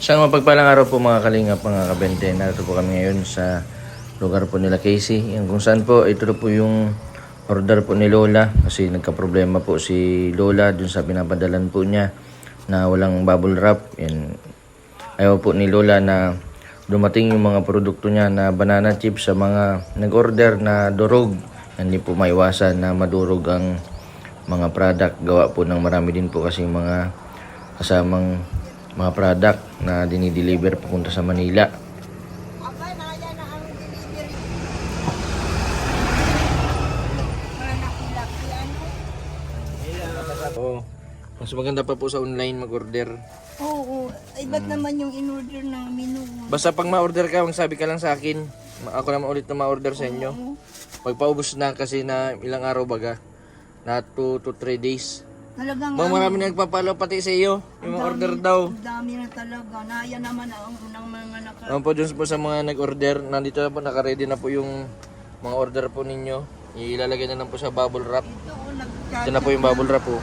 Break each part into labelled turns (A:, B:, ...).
A: Isang mapagpalang araw po mga kalingap, mga kabente. Narito po kami ngayon sa lugar po nila Casey. Yung kung saan po, ito po yung order po ni Lola. Kasi nagka-problema po si Lola dun sa pinapadalan po niya na walang bubble wrap. Yan. Ayaw po ni Lola na dumating yung mga produkto niya na banana chips sa mga nag-order na durog. Hindi po maiwasan na madurog ang mga product. Gawa po ng marami din po kasi mga kasamang mga product na dinideliver papunta sa Manila.
B: Ano?
A: Oo. Mas maganda pa po sa online mag-order.
B: Oo, ay ba't naman yung in-order namin noon?
A: Basta pag ma-order ka, magsabi ka lang sa akin. Ako naman ulit na ma-order sa inyo. Pag paubos na kasi na ilang araw baga. Na 2 to 3 days.
B: Talagang
A: Mga marami na nagpapalo pati sa iyo. Yung mga order daw.
B: ang dami na talaga. Naya naman ang unang mga naka...
A: Ano po dun po sa mga nag-order. Nandito na po, nakaready na po yung mga order po ninyo. Ilalagay na lang po sa bubble wrap.
B: Ito, oh,
A: Ito na po yung bubble wrap po.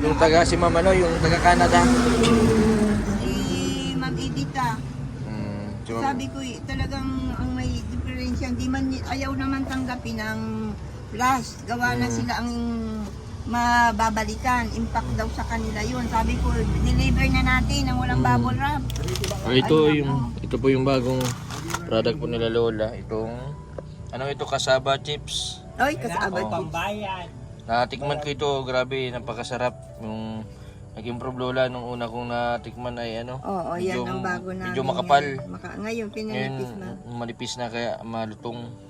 A: Yung taga si Mama no, yung taga Canada.
B: Si Ma'am Edita.
A: Hmm, si Ma'am-
B: Sabi ko, eh, talagang ang may diferensya, hindi man, ayaw naman tanggapin ang flash. Gawa na sila ang mababalikan. Impact daw sa kanila yun. Sabi ko, deliver na natin ang walang bubble wrap.
A: Ah, ito yung ito po yung bagong product po nila Lola. Itong ano ito kasaba chips.
B: Ay, kasabad ko.
A: Natikman ko ito, grabe, napakasarap. Yung nag-improve Lola nung una kong natikman ay ano.
B: Oo, yan
A: medyo-
B: ang bago namin.
A: Medyo makapal.
B: yan. Maka, ngayon,
A: Ngayon,
B: pinanipis na.
A: malipis na kaya malutong.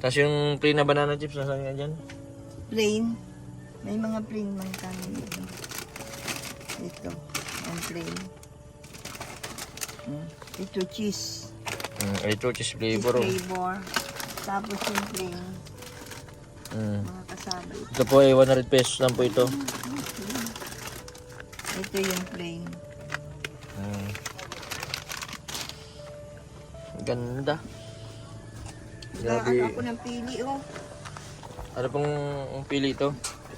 A: Tapos yung plain na banana chips, nasaan nga dyan?
B: Plain. May mga plain man kami. dito. Ito, ang plain. Hmm. Ito, cheese.
A: Mm, ito, cheese
B: Cheese
A: flavor. oh.
B: flavor. Tapos yung plain.
A: Mm.
B: Mga kasama.
A: Ito po ay 100 pesos lang po ito.
B: Ito yung plain.
A: Mm. Ganda. Grabe.
B: Grabe. Ako ng pili, oh.
A: Ano pong ang pili ito?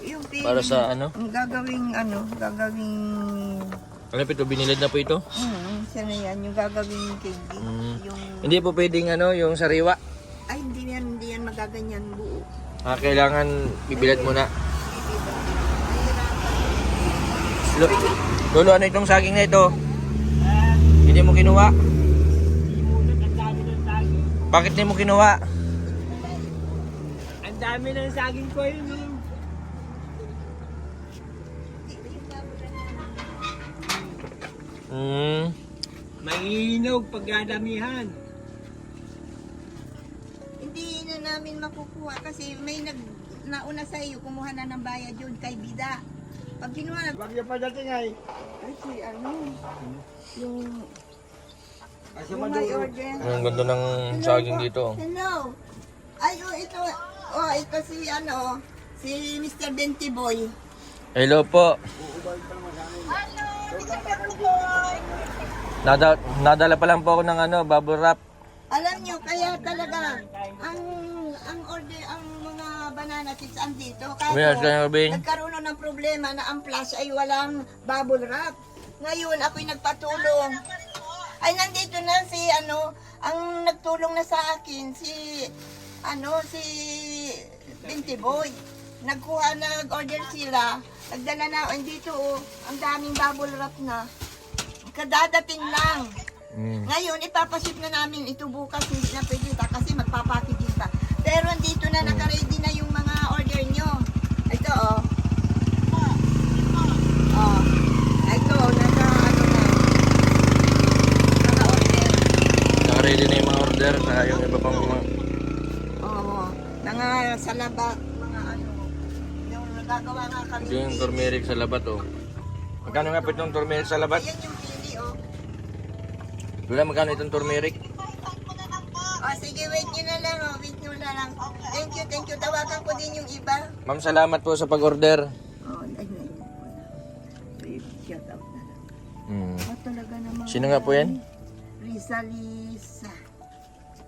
B: Yung pili.
A: Para sa ano?
B: Ang gagawing, ano, gagawing...
A: Ano po ito? Binilid na po ito?
B: Hmm, siya na yan. Yung gagawing candy.
A: Mm.
B: Yung...
A: Hindi po pwedeng ano, yung sariwa.
B: Ay, hindi yan, hindi yan magaganyan buo.
A: Ah, kailangan bibilad muna. Lo, Lolo, ano itong saging na ito? Hindi mo kinuha? Bakit hindi mo kinuha?
C: Ang dami ng saging ko yun. eh.
A: Hmm.
C: Mahihinog pagdadamihan.
B: Hindi na namin makukuha kasi may nag nauna sa iyo, kumuha na ng bayad yun kay Bida. Pag kinuha na,
C: Wag niya padating ay.
B: ay si ano, yung,
A: Ang ganda ng saging dito.
B: Hello. Ay, oh, ito, oh, ito si ano, si Mr. Benti Boy.
A: Hello po.
B: Hello, Mr. Benti Boy.
A: Nada, nadala pa lang po ako ng ano, bubble wrap.
B: Alam nyo, kaya talaga, ang ang order, ang mga banana chips andito.
A: Yes,
B: Kaso,
A: kaya Robin.
B: nagkaroon na ng problema na ang flash ay walang bubble wrap. Ngayon, ako'y nagpatulong. Ay, nandito na si, ano, ang nagtulong na sa akin, si, ano, si Binti Boy. Nagkuha, nag-order sila. Nagdala na, andito, oh, ang daming bubble wrap na. Kadadating lang.
A: Mm.
B: Ngayon, ipapaship na namin ito bukas, hindi na pwede pa kasi magpapackaging pa. Pero andito na, nakaready na yung mga order nyo. Ito, oh. Oh. Ito, naka, ano na. Naka-order.
A: Naka-ready na yung mga order, saka yung iba pang mga...
B: Oo. Mga salabat, mga ano. Yung nagagawa nga kami.
A: Yung turmeric sa labat, oh. Magkano nga po itong turmeric sa labat?
B: Ayan yung pili, oh.
A: Lola, magkano itong turmeric?
B: Oh, sige, wait nyo na lang, oh. Wait nyo na lang. Thank you, thank you. Tawagan ko din yung iba.
A: Ma'am, salamat po sa pag-order.
B: Oh, ay, ay, ay. Shout out na lang. Oh, talaga naman.
A: Sino nga po yan?
B: Rizalisa.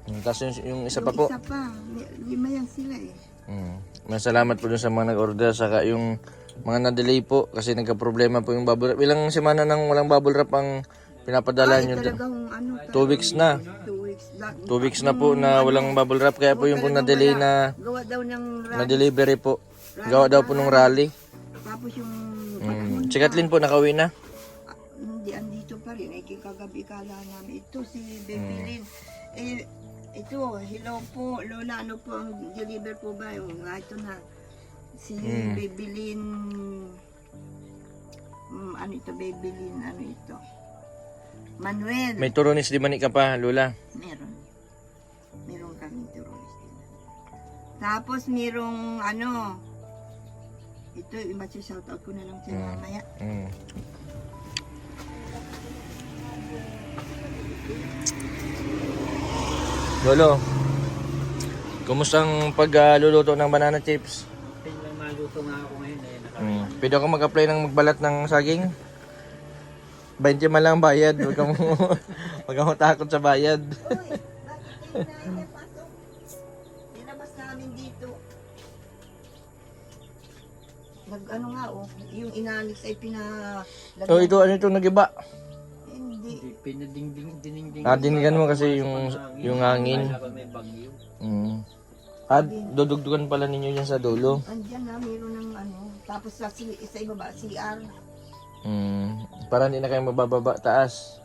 A: Hmm, Tapos yung, yung isa
B: Yung
A: pa po.
B: Isa pa. Li- Lima yan sila eh.
A: Hmm. Masalamat po dun sa mga nag-order, saka yung mga na-delay po kasi nagka-problema po yung bubble wrap. Ilang semana nang walang bubble wrap ang pinapadala nyo?
B: Talagang ano,
A: Two weeks na.
B: two weeks. La-
A: Two weeks na po na walang bubble wrap kaya po yung po na-delay na
B: Gawa daw ng ra-
A: na-delivery po. Gawa daw po nung rally.
B: Tapos yung
A: Mm. Si Kathleen po nakauwi na.
B: Ah, hindi kagabi kala namin. Ito si Bebelin. Eh, ito, hello po, Lola, ano po ang deliver po ba? Yung, ah, ito na. Si
A: Mm.
B: Bebelin, mm, ano ito, Bebelin, ano ito? Manuel.
A: May turonis di mani ka pa, Lola.
B: Meron. Meron kami turonis din. Tapos merong ano, ito, iba shout out ko na lang siya
A: Mm.
B: mamaya.
A: Mm. Lolo, kumusta ang pagluluto ng banana chips?
C: Tingnan maluto nga ako ngayon eh. Naka-
A: Mm. Pwede ako mag-apply ng magbalat ng saging? 20 man lang bayad. Huwag kang, huwag kang matakot sa bayad.
B: Uy, bakit kayo na pasok? Nilabas namin dito. Nag ano nga oh, yung inalis ay pinalagyan.
A: So ito, ano ito nagiba?
B: Hindi.
C: Pinadingding, diningding.
A: Ah, dinigan mo kasi yung, yung hangin.
C: Kapag may bagyo.
A: Mm. Ah, dudugdugan pala ninyo yan sa dulo.
B: Andyan na, meron ng ano. Tapos sa, si, sa ibaba, CR.
A: Mm. Para hindi na kayo mabababa taas.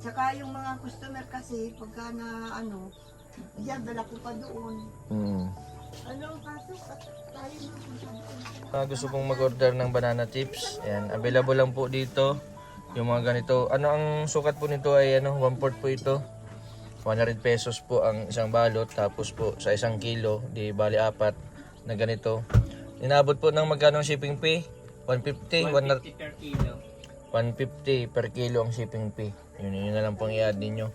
B: Tsaka yung mga customer kasi, pagka na ano, yan, dala ko pa doon.
A: Mm.
B: Ano, at tayo na.
A: Ah, gusto pong mag-order ng banana chips. Ayan, available lang po dito. Yung mga ganito. Ano ang sukat po nito ay ano, 1 port po ito. 100 pesos po ang isang balot. Tapos po sa isang kilo, di bali apat na ganito. Inabot po ng magkano ang shipping fee? 150, 100
C: 50 per kilo.
A: 150 per kilo ang shipping fee. Yun, yun na lang pang i-add ninyo.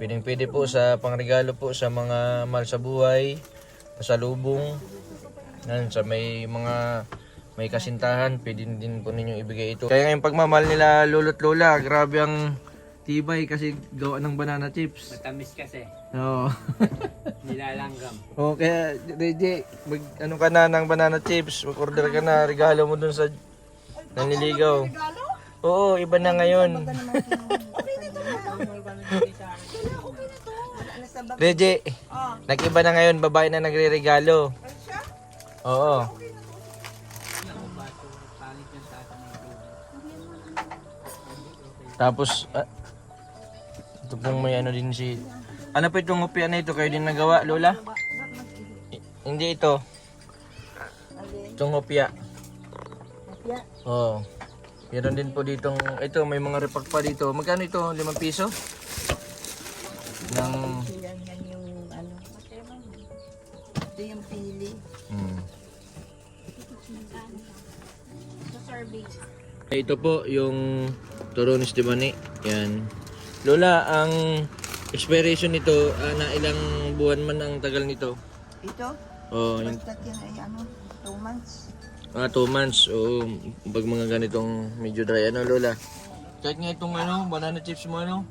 A: Pwedeng pwede po sa pangregalo po sa mga mahal sa buhay, pasalubong, yan, sa may mga may kasintahan, pwede din po ninyo ibigay ito. Kaya ngayon pagmamahal nila lolo't lola, grabe ang tibay kasi gawa ng banana chips.
C: Matamis kasi.
A: Oo.
C: Nilalanggam.
A: Oh, kaya Reje, mag ano ka na ng banana chips, mag-order ka na, regalo mo dun sa nanliligaw. Oo, iba na ngayon.
B: Wala na sa bag.
A: Reje,
B: Oh,
A: nag-iba na ngayon, babae na nagre-regalo. Oo. Tapos, ah, ito pong may ano din si... Ano po itong upya na ito? Kayo din nagawa, Lola? I- hindi ito. Itong upya.
B: Kaya,
A: Oo. Meron din po ditong... Ito, may mga repak pa dito. Magkano ito? 5 piso? Ng...
B: ano. Ito yung pili.
A: Hmm. Ito po yung Toronis de Bani. Yan. Lola, ang expiration nito, ah, na ilang buwan man ang tagal nito?
B: Ito,
A: Oh, yung
B: basta yan ay ano, 2 months.
A: ah, two months. O, pag mga ganitong medyo dry. Ano, Lola? Kahit nga itong ano, banana chips mo, ano?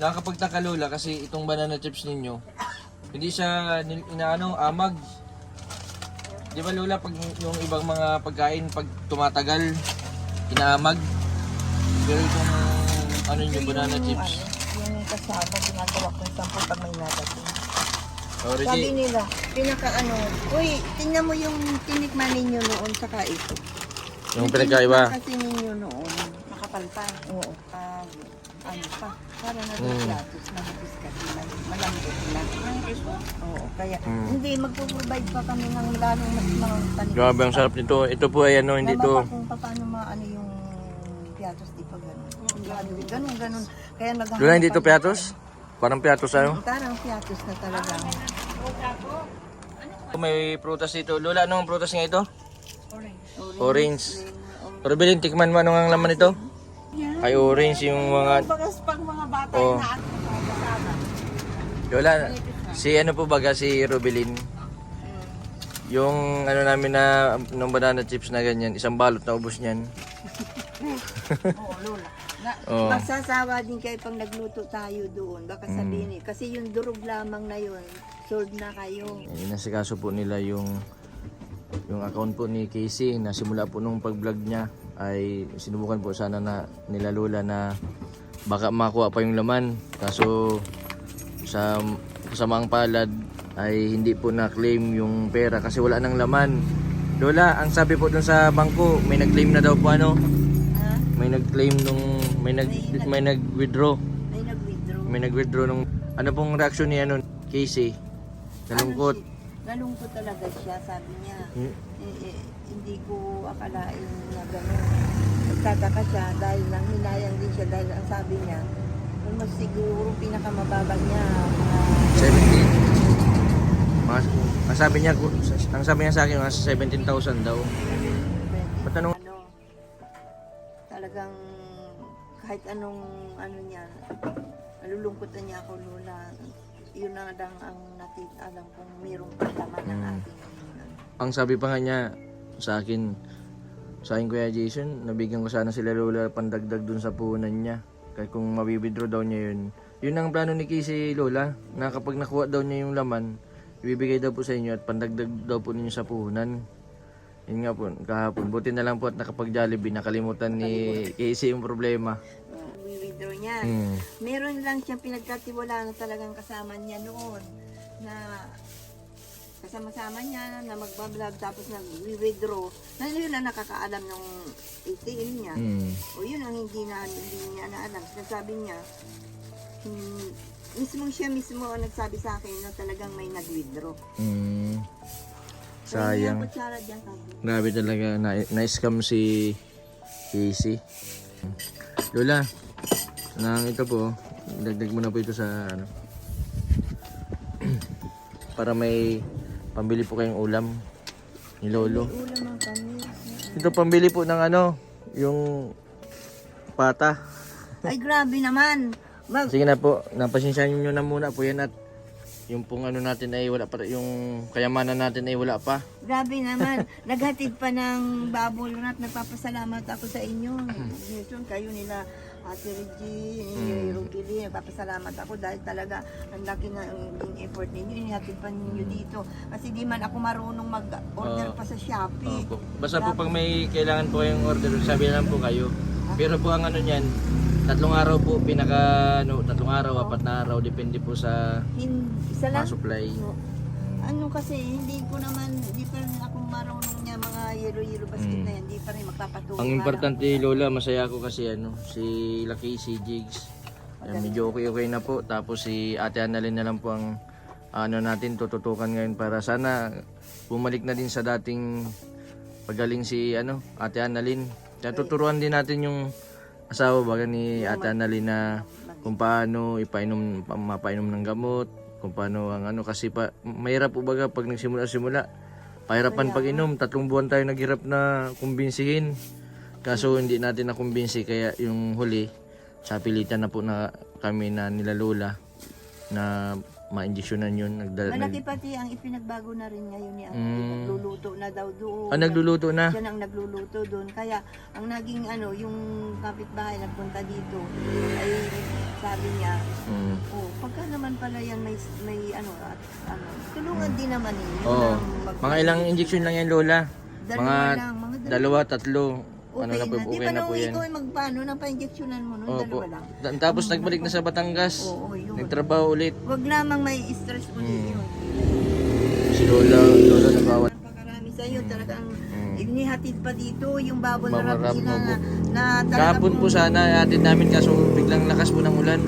A: Nakakapagtaka, Lola, kasi itong banana chips ninyo, hindi siya inaano, amag. Di ba, Lola, pag yung ibang mga pagkain, pag tumatagal, inaamag. Pero itong, ano nyo, banana chips.
B: Yung kasama, ginagawa ko yung sampo pag may nadating.
A: Oh,
B: Sabi
A: Reggie,
B: nila, pinaka ano, uy, tingnan mo yung tinikman ninyo noon saka ito.
A: yung pinagkaiba.
B: Kasi ninyo noon, makapal pa. Oo. Ah, ano pa, para na
A: Mm.
B: pilatos, manipis kasi, mal- malambot lang. Oo, kaya,
A: Mm.
B: hindi, magpo-provide pa kami ng lalong mas mga panipis.
A: Grabe, ang sarap nito. Ito po ay ano, hindi
B: Alam mo
A: to.
B: kung paano maano yung piatos, di pa ganun. Ganun, ganun. Kaya naghahanap
A: Lola, hindi to piatos? Parang piatos ano?
B: Parang piatos na talaga.
A: May prutas dito. Lola, anong prutas nga ito?
B: Orange.
A: Orange. Pero bilhin, tikman mo anong ang laman nito? Ay orange yung mga...
B: Bagas pag mga bata
A: Oh.
B: na
A: Lola, si ano po baga si Rubilin? Yung ano namin na ng banana chips na ganyan, isang balot na ubos niyan.
B: Oo, Lola. Na,
A: Oo.
B: Magsasawa din kayo pag nagluto tayo doon. Baka
A: Mm.
B: sabihin eh. Kasi yung durog lamang na yun, sold na kayo.
A: Inasikaso po nila yung yung account po ni Casey na simula po nung pag-vlog niya ay sinubukan po sana na nila Lola na baka makuha pa yung laman. Kaso sa kasamang palad ay hindi po na-claim yung pera kasi wala nang laman. Lola, ang sabi po dun sa bangko, may nag-claim na daw po ano? May nag-claim nung may nag may nag-withdraw.
B: May nag-withdraw.
A: May nag-withdraw nung ano pong reaction ni ano Casey? Nalungkot.
B: Ano nalungkot talaga siya, sabi niya.
A: Hmm?
B: Eh, eh, hindi ko akalain na gano'n. Nagtataka siya dahil nang hinayang din siya dahil ang sabi niya, "Kung mas siguro pinakamababa niya, mga
A: 17. Mga, ang sabi niya, ang sabi niya sa akin, mga 17,000 daw.
B: Talagang kahit anong ano niya, nalulungkot na niya ako, Lola. Yun na lang ang natin alam kung mayroong palaman ng
A: Mm.
B: ating.
A: Ang sabi pa nga niya sa akin, sa akin Kuya Jason, nabigyan ko sana sila Lola pandagdag dun sa puhunan niya. Kaya kung mabibidro daw niya yun. Yun ang plano ni Casey Lola, na kapag nakuha daw niya yung laman, ibibigay daw po sa inyo at pandagdag daw po ninyo sa puhunan. Yun nga po, kahapon. Buti na lang po at nakapag Jollibee, nakalimutan ni Casey yung problema.
B: Withdraw niya.
A: Hmm.
B: Meron lang siyang pinagkatiwalaan na talagang kasama niya noon na kasama-sama niya na magbablog tapos nag-withdraw na yun na nakakaalam ng ATM niya.
A: Hmm.
B: O yun ang hindi na hindi niya na alam. Sinasabi niya, hmm, mismo siya mismo ang nagsabi sa akin na talagang may nag-withdraw.
A: Hmm. Sayang. Grabe talaga, na, na-scam si Casey. Lola, nang ito po, dagdag mo na po ito sa ano. para may pambili po kayong ulam ni Lolo. Ito pambili po ng ano, yung pata.
B: Ay grabe naman. Mag,
A: Sige na po, napasensyahan nyo na muna po yan at yung pong ano natin ay wala pa, yung kayamanan natin ay wala pa.
B: Grabe naman. Naghatid pa ng bubble wrap. Nagpapasalamat ako sa inyo. Newton, kayo nila Ate Reggie, mm. Rukili, nagpapasalamat ako dahil talaga ang laki na ang effort ninyo. Inihatid pa ninyo dito. Kasi di man ako marunong mag-order
A: Oo.
B: pa sa Shopee.
A: Opo. Basta po pag may kailangan po kayong order, sabi lang po kayo. Pero po ang ano niyan, tatlong araw po, pinaka, ano, tatlong araw, apat na araw, depende po sa
B: Hin- isa lang.
A: mga supply.
B: No. Ano kasi, hindi ko naman, hindi pa rin ako marunong niya mga yellow-yellow basket
A: Mm.
B: na yan. Hindi pa rin magpapatuloy.
A: Ang importante, Lola, masaya ako kasi ano, si Lucky, si Jigs, Ayan, medyo okay-okay na po. Tapos si Ate Annalyn na lang po ang ano natin, tututukan ngayon para sana bumalik na din sa dating pagaling si ano, Ate Annalyn. Kaya tuturuan din natin yung asawa baga ni Ate Annalyn na kung paano ipainom, pa- mapainom ng gamot, kung paano ang ano, kasi pa, mahirap po baga pag nagsimula-simula. Pahirapan pag inom, tatlong buwan tayo naghirap na kumbinsihin. Kaso hindi natin nakumbinsi kaya yung huli, sa pilitan na po na kami na nila Lola na ma-injectionan yun. Nagda-
B: Malaki pati ang ipinagbago na rin ngayon ni Ate.
A: Mm.
B: Nagluluto na daw doon.
A: ah, nagluluto na.
B: Siya nang nagluluto doon. Kaya ang naging ano, yung kapitbahay nagpunta dito, ay sabi niya,
A: Mm.
B: oh, pagka naman pala yan may, may ano, at, ano, tulungan din naman ninyo.
A: Oo.
B: mag-
A: Mga ilang injection lang yan Lola?
B: Dalawa
A: mga
B: lang, mga dalawa.
A: Dalawa, tatlo. Ano
B: Okay
A: na po,
B: na. Di ba
A: na
B: nung
A: po yan.
B: ikaw ay magpaano, napa-injectionan mo nun,
A: Opo.
B: dalawa lang.
A: Ta- Tapos nagbalik na sa Batangas.
B: Oo, yun.
A: Nagtrabaho ulit.
B: Wag lamang may stress mo din
A: Mm.
B: yun.
A: Si Lola, Lola nagbawa.
B: Napakarami sa iyo, talagang
A: Mm.
B: inihatid pa dito yung Bubble wrap
A: wrap,
B: nila na,
A: opo.
B: na talagang
A: Kahapon po sana atin namin kaso biglang lakas po ng ulan.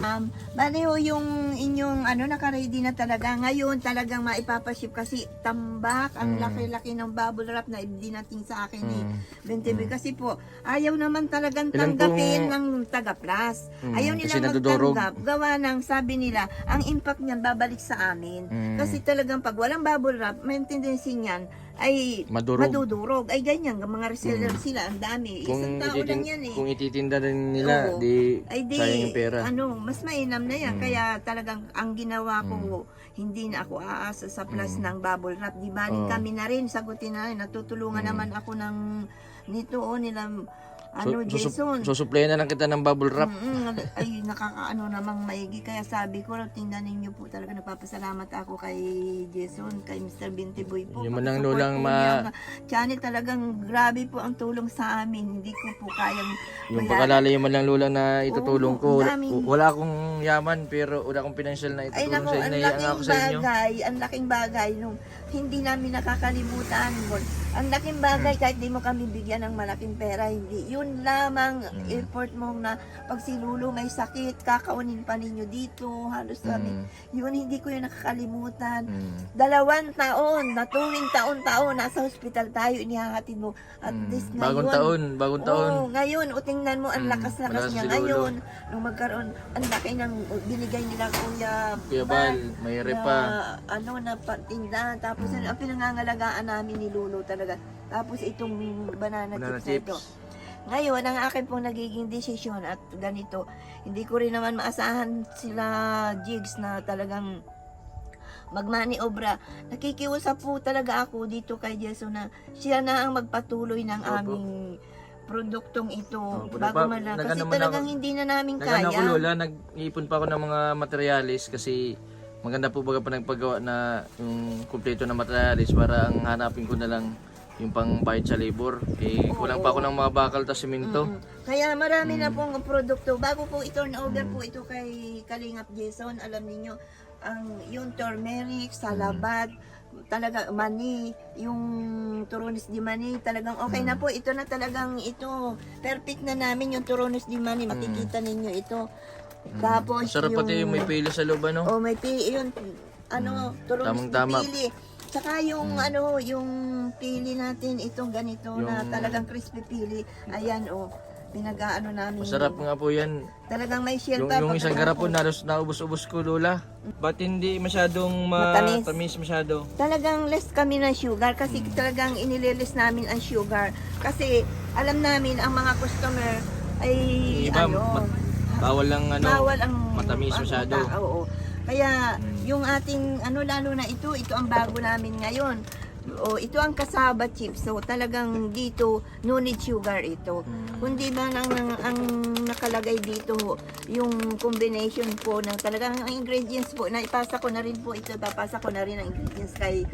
B: Um, bali ho yung inyong ano naka-ready na talaga. Ngayon talagang maipapaship kasi tambak ang
A: Mm.
B: laki-laki ng bubble wrap na dinating sa akin eh.
A: Mm.
B: Bentebe kasi po ayaw naman talagang tanggapin
A: pong-
B: ng taga-plus.
A: Mm,
B: Ayaw
A: kasi
B: nila
A: nadudurog.
B: magtanggap. Gawa ng sabi nila, ang impact niyan babalik sa amin.
A: Mm.
B: Kasi talagang pag walang bubble wrap, may tendency niyan ay
A: Madurog. Mm.
B: madudurog. Ay ganyan, mga reseller sila, ang dami. Isang tao lang yan eh.
A: kung ititinda rin nila,
B: Oo.
A: di,
B: Ay di,
A: sayang yung pera.
B: ano, mas mainam na yan.
A: Mm.
B: Kaya talagang ang ginawa ko, hindi na ako aasa sa plus
A: Mm.
B: ng bubble wrap. Di baling
A: Oo.
B: kami na rin, sagutin na rin. Natutulungan
A: Mm.
B: naman ako ng nito o nila ano,
A: susup-
B: Jason.
A: susuplayan na lang kita ng bubble wrap.
B: Mm, ay, nakakaano namang maigi. Kaya sabi ko, tingnan ninyo po talaga, nagpapasalamat ako kay Jason, kay Mr. Binti Boy po.
A: Yung manang
B: Pag-support
A: lulang ma-
B: ang Channel talagang grabe po ang tulong sa amin. Hindi ko po kayang
A: Yung
B: bayaran.
A: pagkalala yung malang lulang na itutulong
B: Oo,
A: ko. Wala,
B: daming-
A: wala akong yaman pero wala akong financial na
B: Ay
A: itutulong
B: nako,
A: sa inyo.
B: ang laking bagay, ang laking bagay nung hindi namin nakakalimutan mo. Ang laking bagay
A: Hmm.
B: kahit di mo kami bigyan ng malaking pera, hindi. Yun lamang
A: Hmm.
B: effort mo na pag si Lulu may sakit, kakaunin pa ninyo dito, halos kami.
A: Mm,
B: Yun, hindi ko yun nakakalimutan.
A: mm.
B: Dalawang taon, na tuwing taon-taon, nasa hospital tayo, inihahatid mo. At
A: Mm.
B: this ngayon,
A: Bagong taon, bagong taon.
B: Oo, ngayon, o tingnan mo, ang
A: Mm,
B: lakas-lakas
A: malakas
B: niya
A: si
B: ngayon. Nung magkaroon, ang laki ng binigay nila Kuya
A: Kuya
B: Bal,
A: may
B: na,
A: repa.
B: ano, na patinda. Tapos,
A: Mm.
B: ano, ang pinangangalagaan namin ni Lolo talaga. Tapos, itong banana,
A: Banana
B: chips, na ito.
A: chips.
B: Ngayon, ang akin pong nagiging desisyon at ganito, hindi ko rin naman maasahan sila jigs na talagang magmani obra. Nakikiusap po talaga ako dito kay Jesu na siya na ang magpatuloy ng
A: Opo.
B: aming produktong ito
A: Opo,
B: bago man lang. Kasi talagang
A: ako-
B: hindi na namin
A: Nagano ko
B: kaya.
A: lola, nag-iipon pa ako ng mga materialis kasi maganda po baga pa nagpagawa na yung kumpleto na materialis para ang hanapin ko na lang yung pang bayad sa labor. Eh, kulang pa ako ng mga bakal ta simento.
B: Mm. Kaya marami
A: Mm.
B: na pong produkto. Bago po i-turn over po ito kay Kalingap Jason, alam niyo ang yung turmeric, salabat, talaga mani, yung turones di mani, talagang okay na po. Ito na talagang ito. Perfect na namin yung turones di mani. Makikita ninyo ito. Tapos
A: Sarap pati yung may pila sa loob ano.
B: Oh, may pili yun. Ano, turones di
A: Tamang-tama.
B: pili. Tsaka yung ano, yung pili natin itong ganito na
A: Yung-
B: talagang crispy pili. Ayan oh. Pinag-ano namin.
A: Masarap nga po yan.
B: Talagang may shell
A: Yung,
B: pa.
A: yung isang
B: pagkatapos.
A: garapon nalos naubos-ubos ko lola. Ba't hindi masyadong
B: Matamis.
A: matamis masyado?
B: Talagang less kami ng sugar kasi talagang inilelis namin ang sugar. Kasi alam namin ang mga customer ay
A: Iba,
B: ano,
A: ma- bawal lang ano,
B: bawal ang
A: matamis
B: ang
A: masyado.
B: ta- Oo. Kaya
A: Mm.
B: yung ating ano lalo na ito, ito ang bago namin ngayon. O ito ang kasaba chips. So talagang dito no need sugar ito.
A: Mm.
B: Kundi ba lang ang, ang nakalagay dito yung combination po ng talagang ang ingredients po na ipasa ko na rin po ito papasa ko na rin ang ingredients kay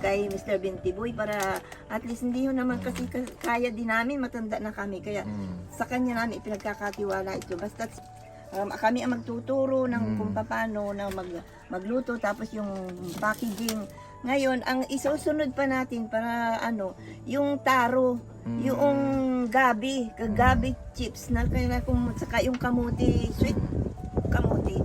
B: kay Mr. Binti Boy para at least hindi yun naman kasi ka- kaya din namin matanda na kami kaya
A: Mm.
B: sa kanya namin ipinagkakatiwala ito. Basta um, kami ang magtuturo ng
A: Mm.
B: kung paano na mag, magluto tapos yung packaging. Ngayon, ang isusunod pa natin para ano, yung taro,
A: Mm.
B: yung gabi, gabi chips na kaya kung saka yung kamuti, sweet kamuti,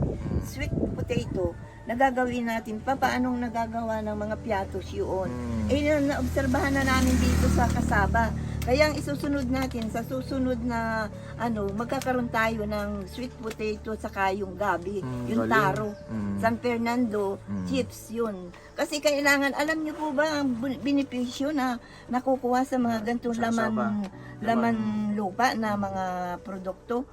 B: sweet potato na gagawin natin pa paanong nagagawa ng mga piatos yun.
A: Mm.
B: Eh, na- naobserbahan na namin dito sa kasaba. Kaya ang isusunod natin, sa susunod na ano, magkakaroon tayo ng sweet potato saka yung gabi,
A: Mm,
B: yung taro.
A: Mm.
B: San Fernando,
A: Mm.
B: chips yun. Kasi kailangan, alam niyo po ba ang benepisyo na nakukuha sa mga gantong laman,
A: kasaba.
B: laman lupa na mga produkto?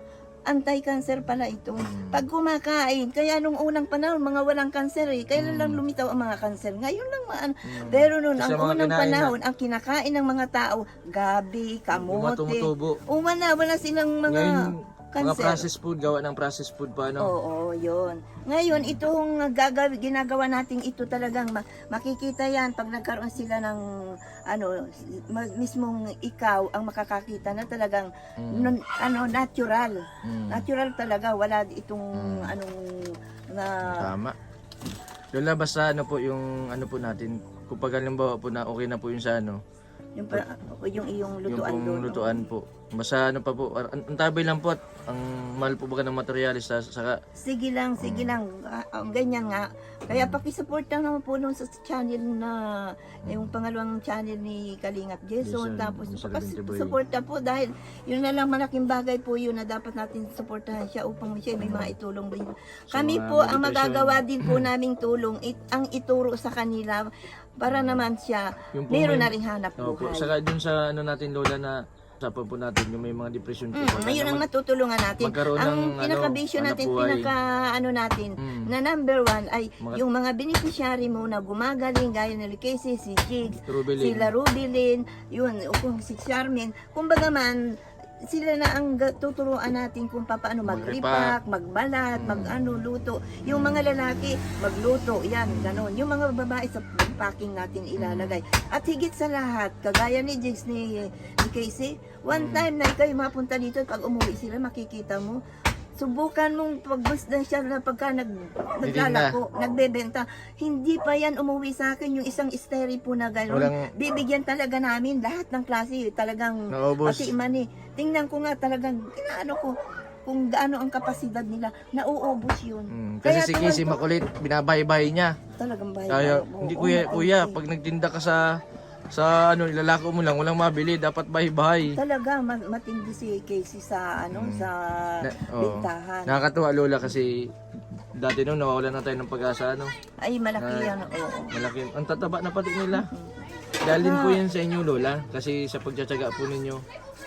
B: Anti-cancer pala ito.
A: Mm.
B: Pag kumakain, kaya nung unang panahon, mga walang kanser eh. Kailan lang lumitaw ang mga kanser? Ngayon lang maan.
A: Mm.
B: Pero noon, ang
A: mga
B: unang
A: kinain
B: panahon, ang kinakain ng mga tao, gabi,
A: Yung mga
B: kamote.
A: tumutubo.
B: Wala, wala silang mga
A: Ngayon, mga processed food, gawa ng processed food pa, ano?
B: Oo, yun. Ngayon, itong gagaw, ginagawa natin ito talagang ma- makikita yan pag nagkaroon sila ng ano, ma- mismong ikaw ang makakakita na talagang
A: Mm.
B: non- ano, natural.
A: Mm.
B: Natural talaga, wala itong
A: Mm.
B: anong na
A: Tama. Lola, basta ano po yung ano po natin, kung pag halimbawa po na okay na po yung sa ano,
B: yung, pa- yung iyong
A: yung
B: lutuan
A: pong
B: doon.
A: lutuan po. Basta ano pa po, ang, ang tabay lang po at ang mahal po baga ng materialis sa saka
B: Sige lang, sige lang. Ah, ah, ganyan nga. Kaya pakisupport lang naman po nung sa channel na, yung pangalawang channel ni Kalingap Jason.
A: Jason,
B: Tapos
A: yung sa Kabinti Boy.
B: pakisupport po dahil yun na lang malaking bagay po yun na dapat natin supportahan siya upang siya may mga itulong din. Kami
A: mga
B: po, ang magagawa din po naming tulong, it, ang ituro sa kanila para naman siya
A: Yung po
B: meron
A: may-
B: na rin hanap
A: Opo,
B: buhay.
A: saka dun sa ano natin Lola na usapan po natin yung may mga depression po.
B: Mm,
A: na
B: ang
A: mag-
B: matutulungan natin.
A: magkaroon
B: Ang
A: ng,
B: pinaka-vision
A: ano,
B: natin,
A: hanap buhay.
B: pinaka ano natin,
A: Mm.
B: na number one ay
A: Mga-
B: yung mga beneficiary mo na gumagaling gaya ni Casey, si Jigs,
A: Rubilin.
B: sila Rubilin, yun, o kung si Charmin. Kumbaga man, sila na ang tuturuan natin kung paano mag-repack, magbalat, mag-ano, luto. Yung mga lalaki, magluto, yan, ganon. Yung mga babae sa packing natin ilalagay. At higit sa lahat, kagaya ni Jigs ni, ni Casey, one time na ikaw yung mapunta dito, pag umuwi sila, makikita mo, subukan mong pagbusdan siya na pagka nag, naglalako, nagbebenta. Hindi pa yan umuwi sa akin yung isang steri po na gano'n.
A: Walang-
B: Bibigyan talaga namin lahat ng klase. Talagang
A: Naubos.
B: pati mani. Tingnan ko nga talagang, inaano ko, kung gaano ang kapasidad nila, nauubos yun.
A: Mm, kasi si Casey
B: tuwan-tuwa-
A: makulit, binabahay-bahay niya.
B: Talagang bahay.
A: Kaya, hindi kuya, kuya, pag nagtinda ka sa sa ano, ilalako mo lang, walang mabili, dapat bahay-bahay.
B: Talaga, ma- matindi si Casey sa, ano, sa
A: Mm. Na- oo.
B: bintahan.
A: Nakakatuwa lola kasi dati nung nawawalan na tayo ng pag-asa ano.
B: Ay, malaki
A: Na-
B: yan, oo.
A: Malaki. Ang tataba na pati nila. Dahil din po yan sa inyo lola kasi sa pagtsatsaga po ninyo.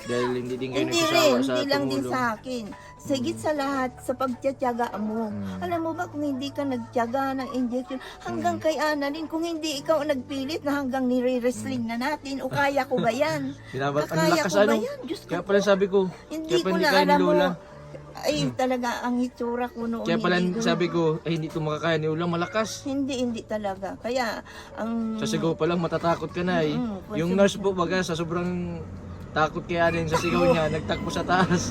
A: Dahil hindi din kayo
B: Hindi rin,
A: nagsasawa sa
B: hindi lang din
A: tumulong.
B: sa akin. Sigit sa lahat, sa pagtsatsaga mo.
A: Mm.
B: Alam mo ba kung hindi ka nagtyaga ng injection,
A: Mm.
B: hanggang kay Annalyn, kung hindi ikaw ang nagpilit na hanggang nire-wrestling na natin, o kaya ko ba yan?
A: Binabat, ang
B: Kakaya
A: lakas
B: ko ba
A: ano.
B: yan? Diyos ko
A: Kaya pala sabi ko,
B: Hindi
A: kaya
B: ko
A: pala
B: na
A: kaya ni
B: alam mo.
A: lola.
B: Ay, talaga, ang itsura ko noon.
A: Kaya pala
B: hindi ko-
A: sabi ko, ay hindi ito makakaya ni lola, malakas.
B: Hindi, hindi talaga. Kaya, ang...
A: Sa sigaw pa lang matatakot ka na eh.
B: Mm,
A: Yung nurse po baga sa sobrang takot kaya din sa sigaw niya, nagtakbo sa taas.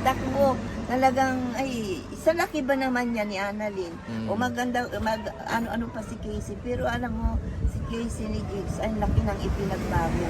B: Takbo, talagang, ay, sa laki ba naman yan ni Annalyn?
A: Mm.
B: O maganda, mag, ano-ano pa si Casey. Pero alam mo, si Casey ni Jigs, ay laki ng ipinagbago.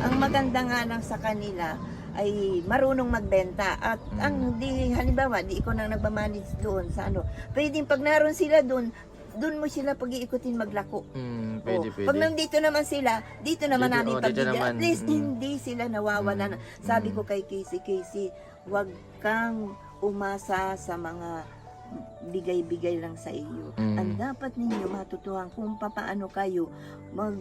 B: Ang maganda nga lang sa kanila, ay marunong magbenta. At
A: Mm.
B: ang di, halimbawa, di ikaw nang nagmamanage doon sa ano. Pwedeng pag naroon sila doon, doon mo sila pag-iikutin maglako.
A: Hmm, pwede,
B: Oh,
A: pwede.
B: Pag nandito naman sila, dito naman
A: Dito,
B: namin
A: oh, naman.
B: At least
A: Mm.
B: hindi sila nawawala.
A: Mm.
B: Sabi
A: Mm.
B: ko kay Casey, Casey, wag kang umasa sa mga bigay-bigay lang sa iyo.
A: Mm.
B: Ang dapat ninyo matutuhan kung papaano kayo mag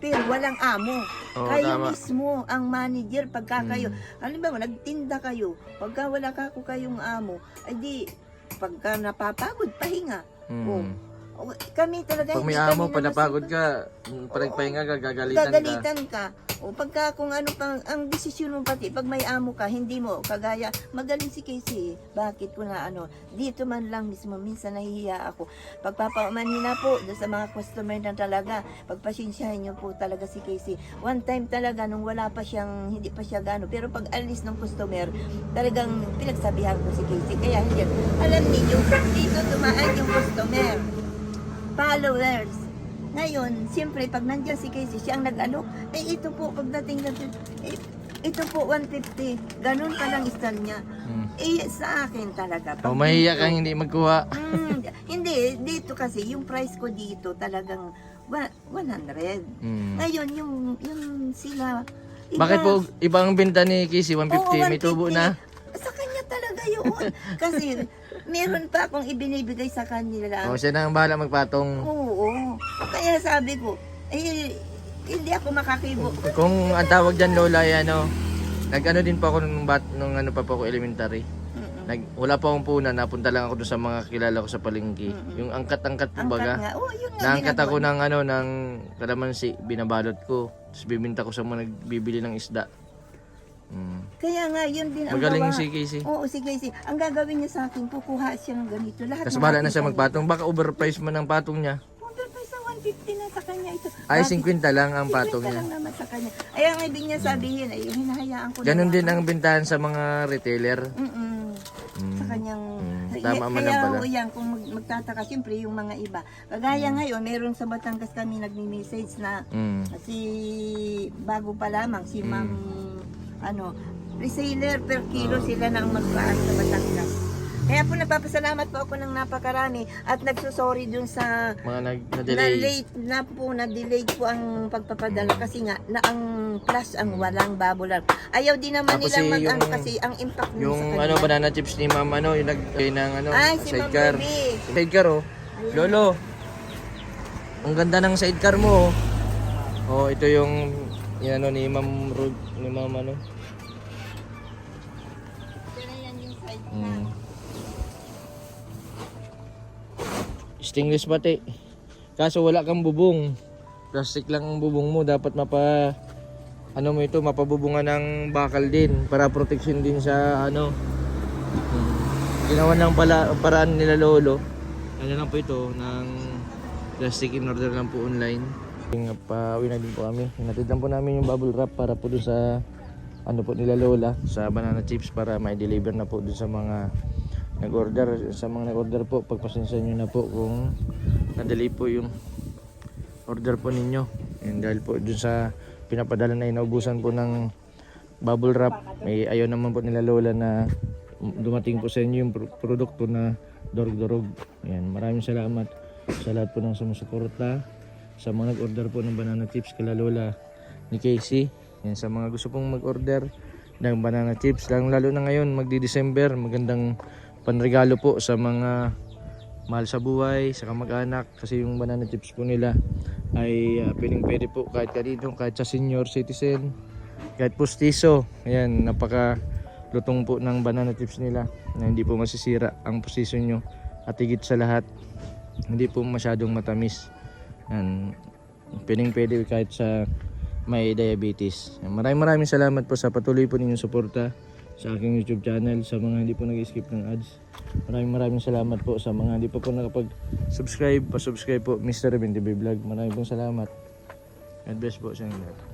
B: pero walang amo.
A: Oo,
B: kayo
A: tama.
B: mismo ang manager pagka
A: Mm.
B: kayo. Halimbawa, nagtinda kayo. Pagka wala ka ko kayong amo, ay di, pagka napapagod, pahinga.
A: Hmm.
B: Oh, O, Kami talaga
A: Pag may amo,
B: kami
A: pag napagod
B: namasipag.
A: ka, mm, pag nagpahinga ka, gagalitan ka.
B: gagalitan ka. O pagka kung ano pang ang desisyon mo pati pag may amo ka, hindi mo kagaya magaling si Casey. eh. Bakit ko na ano? Dito man lang mismo minsan nahihiya ako. Pagpapaumanina po doon sa mga customer na talaga. Pagpasensyahan niyo po talaga si Casey. One time talaga nung wala pa siyang hindi pa siya gano pero pag alis ng customer, talagang pinagsabihan ko si Casey. Kaya hindi. Alam niyo, dito tumaan yung customer followers. Ngayon, siyempre, pag nandiyan si Casey, siya ang nag-ano, eh ito po, pagdating natin, eh, ito po, 150. Ganun pa lang style niya.
A: Hmm.
B: Eh, sa akin talaga. pag
A: O mahiya kang hindi magkuha.
B: Mm, hindi, dito kasi, yung price ko dito talagang wa- 100.
A: Hmm.
B: Ngayon, yung, yung sila, iba.
A: Bakit po ibang binta ni Casey 150,
B: Oo,
A: may tubo
B: 150.
A: na?
B: Talaga yun. kasi, meron pa akong ibinibigay sa kanila.
A: O siya na ang bahala magpatong.
B: Oo. Kaya sabi ko, eh, hindi ako makakibo.
A: Kung ang tawag dyan Lola ay ano, nag-ano din po ako nung, bat, nung ano pa po ako elementary.
B: Mm-mm.
A: Nag, wala pa akong puna, napunta lang ako doon sa mga kilala ko sa palengke. Yung angkat-angkat po
B: Angkat
A: baga.
B: nga. Oh, yun nga.
A: Naangkat ako ng ano, ng kalamansi, binabalot ko. Tapos bibinta ko sa mga nagbibili ng isda. Mm.
B: Kaya nga, yun din ang
A: Magaling
B: gawa.
A: si Casey.
B: Oo, si Casey. Ang gagawin niya sa akin, kukuha siya ng ganito. Lahat
A: Tapos
B: ng
A: bahala na siya magpatong. Baka overprice man ang patong niya.
B: Overprice na 150 na sa kanya ito.
A: Ay,
B: Bakit?
A: 50 lang ang patong
B: 50
A: niya.
B: lang naman sa kanya. Ay, ang ibig niya sabihin, ay yung hinahayaan ko
A: Ganon
B: na-
A: din ang bintahan sa mga retailer.
B: Mm-mm.
A: Mm.
B: Sa kanyang...
A: Mm. Tama man lang
B: kaya
A: pala.
B: yan, kung mag, magtataka, siyempre yung mga iba. Kagaya
A: Mm.
B: ngayon, meron sa Batangas kami nagmi-message na
A: Mm.
B: si bago pa lamang si
A: Mm.
B: Ma'am ano reseller per kilo
A: Ah.
B: sila na ang magpaan sa Batangas. Kaya po napapasalamat po ako ng napakarami at nagsusorry dun sa
A: Mga nag
B: na
A: na-delay.
B: late na po na delayed po ang pagpapadala kasi nga na ang plus ang walang babular. Ayaw din naman
A: Tapos
B: nilang
A: si
B: mag ano
A: yung-
B: kasi ang impact nun
A: Yung
B: sa
A: ano
B: kanila.
A: banana chips ni Ma'am ano, yung nag ng ano,
B: Ay, si Ma'am
A: sidecar.
B: Ruby.
A: Sidecar oh. Lolo. Ang ganda ng sidecar mo oh. Oh, ito yung yung ano ni Ma'am Rod, ni Ma'am ano.
B: Kaya yan yung side na.
A: Mm. Stainless pati. Kaso wala kang bubong. Plastic lang ang bubong mo, dapat mapa ano mo ito, mapabubunga ng bakal din para protection din sa ano. Hmm. Ginawa ng pala, paraan nila lolo. Ano lang po ito, ng plastic in order lang po online. Yung pauwi na din po kami. Hinatid lang po namin yung bubble wrap para po dun sa ano po nila lola sa banana chips para may deliver na po dun sa mga nag-order. Sa mga nag-order po pagpasensya nyo na po kung nadali po yung order po ninyo. And dahil po dun sa pinapadala na inaubusan po ng bubble wrap may ayaw naman po nila lola na dumating po sa inyo yung pro- produkto na dorog-dorog Ayan, maraming salamat sa lahat po ng sumusuporta sa mga nag-order po ng banana chips kala lola ni Casey. Yan, sa mga gusto pong mag-order ng banana chips lang lalo na ngayon magdi-December magandang panregalo po sa mga mahal sa buhay, sa kamag-anak kasi yung banana chips po nila ay uh, pwedeng pwede po kahit kanino, kahit sa senior citizen kahit pustiso ayan, napaka lutong po ng banana chips nila na hindi po masisira ang pustiso nyo at higit sa lahat hindi po masyadong matamis yan, pwedeng pwede kahit sa may diabetes. Maraming maraming salamat po sa patuloy po ninyong suporta sa aking YouTube channel sa mga hindi po nag-skip ng ads. Maraming maraming salamat po sa mga hindi pa po nakapag-subscribe, pa-subscribe po Mr. TV Vlog. Maraming pong salamat. God bless po sa inyo.